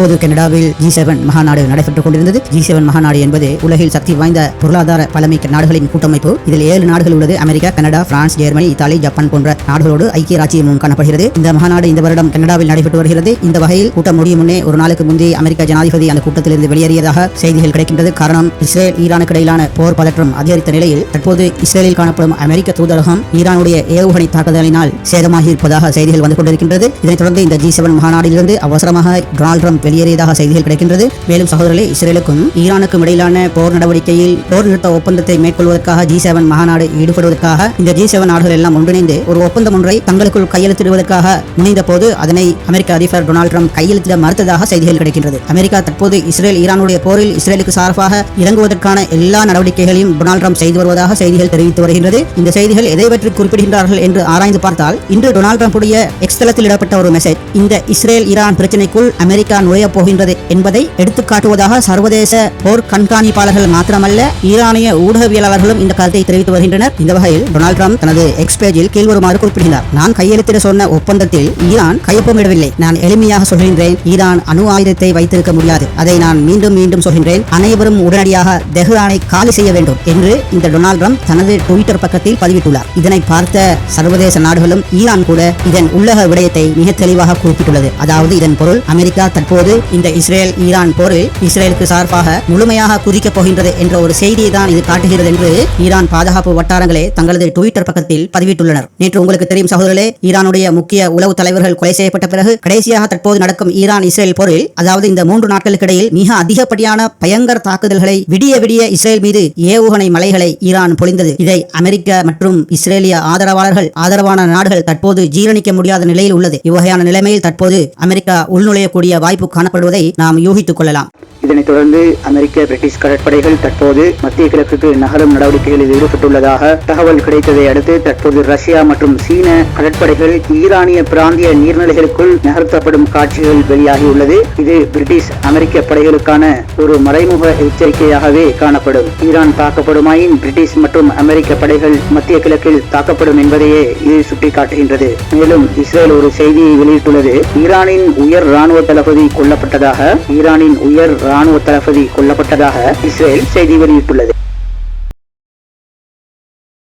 அப்போது கனடாவில் G seven மகாநாடு நடைபெற்றுக் கொண்டிருந்தது. ஜி செவன் மகாநாடு என்பது உலகில் சக்தி வாய்ந்த பொருளாதார பழமிக்க நாடுகளின் கூட்டமைப்பு. இதில் ஏழு நாடுகள் உள்ளது. America Canada France Germany Italy Japan போன்ற நாடுகளோடு ஐக்கிய ராஜ்யமும் காணப்படுகிறது. இந்த மகாநாடு இந்த வருடம் கனடாவில் நடைபெற்று வருகிறது. இந்த வகையில் கூட்டம் முடியும் முன்னே ஒரு நாளுக்கு முந்தைய அமெரிக்க ஜனாதிபதி அந்த கூட்டத்திலிருந்து வெளியேறியதாக செய்திகள் கிடைக்கின்றது. காரணம் இஸ்ரேல் ஈரானுக்கு இடையிலான போர் பதற்றம் அதிகரித்த நிலையில் தற்போது இஸ்ரேலில் காணப்படும் அமெரிக்க தூதரகம் ஈரானுடைய ஏவுகணை தாக்குதலினால் சேதமாகி இருப்பதாக செய்திகள் வந்து கொண்டிருக்கின்றது. இதனைத் தொடர்ந்து இந்த ஜி செவன் மகாநாடிலிருந்து அவசரமாக டொனால்ட் ட்ரம்ப் வெளியேறியதாக செய்திகள் கிடைக்கின்றது. மேலும் சகோதரர்களே இஸ்ரேலுக்கும் ஈரானுக்கும் இடையிலான போர் நடவடிக்கையில் போர் நிறுத்த ஒப்பந்தத்தை மேற்கொள்வதற்காக ஜி செவன் மகாநாடு ஈடுபடுவதற்காக இந்த ஜி செவன் நாடுகள் எல்லாம் ஒன்றிணைந்து ஒரு ஒப்பந்தம் ஒன்றை தங்களுக்குள் கையெழுத்திடுவதற்காக முனைந்த போது அதனை அமெரிக்க அதிபர் டொனால்டு ட்ரம்ப் கையெழுத்திட மறுத்ததாக செய்திகள் கிடைக்கின்றது. அமெரிக்கா தற்போது இஸ்ரேல் ஈரானுடைய போரில் இஸ்ரேலுக்கு சார்பாக இறங்குவதற்கான எல்லா நடவடிக்கைகளையும் டொனால்டு ட்ரம்ப் செய்து வருவதாக செய்திகள் தெரிவித்து வருகின்றது. இந்த செய்திகள் எதை பற்றி குறிப்பிடுகின்றார்கள் என்று ஆராய்ந்து பார்த்தால் இன்று டொனால்டு ட்ரம்புடைய எக்ஸ்தலத்தில் இடப்பட்ட ஒரு மெசேஜ் இந்த இஸ்ரேல் ஈரான் பிரச்சினைக்குள் அமெரிக்கா நுழை குறையப் போகின்றது என்பதை எடுத்துக்காட்டுவதாக சர்வதேச போர் கண்காணிப்பாளர்கள் மாத்திரமல்ல ஈரானிய ஊடகவியலாளர்களும் இந்த கருத்தை தெரிவித்து வருகின்றனர். இந்த வகையில் டொனால்ட் ட்ரம்ப் தனது எக்ஸ் பேஜில் கீழ்வருமாறு குறிப்பிடுகிறார் நான் கையெழுத்திட சொன்ன ஒப்பந்தத்தில் ஈரான் கையொப்பமிடவில்லை. நான் எளிமையாக சொல்கின்றேன் ஈரான் அணு ஆயுதத்தை வைத்திருக்க முடியாது. அதை நான் மீண்டும் மீண்டும் சொல்கின்றேன். அனைவரும் உடனடியாக தெஹ்ரானை காலி செய்ய வேண்டும் என்று இந்த டொனால்ட் ட்ரம்ப் தனது ட்விட்டர் பக்கத்தில் பதிவிட்டுள்ளார். இதனை பார்த்த சர்வதேச நாடுகளும் ஈரான் கூட இதன் உள்ளக விடயத்தை மிக தெளிவாக குறிப்பிட்டுள்ளது. அதாவது இதன் பொருள் அமெரிக்கா தற்போது இந்த இஸ்ரேல் ஈரான் போரில் இஸ்ரேலுக்கு சார்பாக முழுமையாக குதிக்கப் போகின்றது என்ற ஒரு செய்தியை தான் இது காட்டுகிறது என்று ஈரான் பாதுகாப்பு வட்டாரங்களே தங்களது ட்விட்டர் பக்கத்தில் பதிவிட்டுள்ளனர். நேற்று உங்களுக்கு தெரியும் சகோதரர்களே ஈரானுடைய முக்கிய உளவு தலைவர்கள் கொலை செய்யப்பட்ட பிறகு கடைசியாக தற்போது நடக்கும் ஈரான் இஸ்ரேல் போரில் அதாவது இந்த மூன்று நாட்களுக்கு இடையில் மிக அதிகப்படியான பயங்கர தாக்குதல்களை விடிய விடிய இஸ்ரேல் மீது ஏவுகணை மலைகளை ஈரான் பொழிந்தது. இதை அமெரிக்க மற்றும் இஸ்ரேலிய ஆதரவாளர்கள் ஆதரவான நாடுகள் தற்போது ஜீரணிக்க முடியாத நிலையில் உள்ளது. இவ்வகையான நிலைமையில் தற்போது அமெரிக்கா உள்நுழையக்கூடிய வாய்ப்பு காணப்படுவதை நாம் யூகித்துக் கொள்ளலாம். இதனைத் தொடர்ந்து அமெரிக்க பிரிட்டிஷ் கடற்படைகள் தற்போது மத்திய கிழக்குக்கு நகரும் நடவடிக்கைகளில் ஈடுபட்டுள்ளதாக தகவல் கிடைத்ததை அடுத்து தற்போது ரஷ்யா மற்றும் சீன கடற்படைகள் ஈரானிய பிராந்திய நீர்நிலைகளுக்குள் நகர்த்தப்படும் காட்சிகள் வெளியாகியுள்ளது. இது பிரிட்டிஷ் அமெரிக்க படைகளுக்கான ஒரு மறைமுக எச்சரிக்கையாகவே காணப்படும். ஈரான் தாக்கப்படுமாயின் பிரிட்டிஷ் மற்றும் அமெரிக்க படைகள் மத்திய கிழக்கில் தாக்கப்படும் என்பதையே இது சுட்டிக்காட்டுகின்றது. மேலும் இஸ்ரேல் ஒரு செய்தியை வெளியிட்டுள்ளது. ஈரானின் உயர் ராணுவ தளபதி கொல்லப்பட்டதாக ஈரானின் உயர் ராணுவ தளபதி கொல்லப்பட்டதாக இஸ்ரேல் செய்தி வெளியிட்டுள்ளது.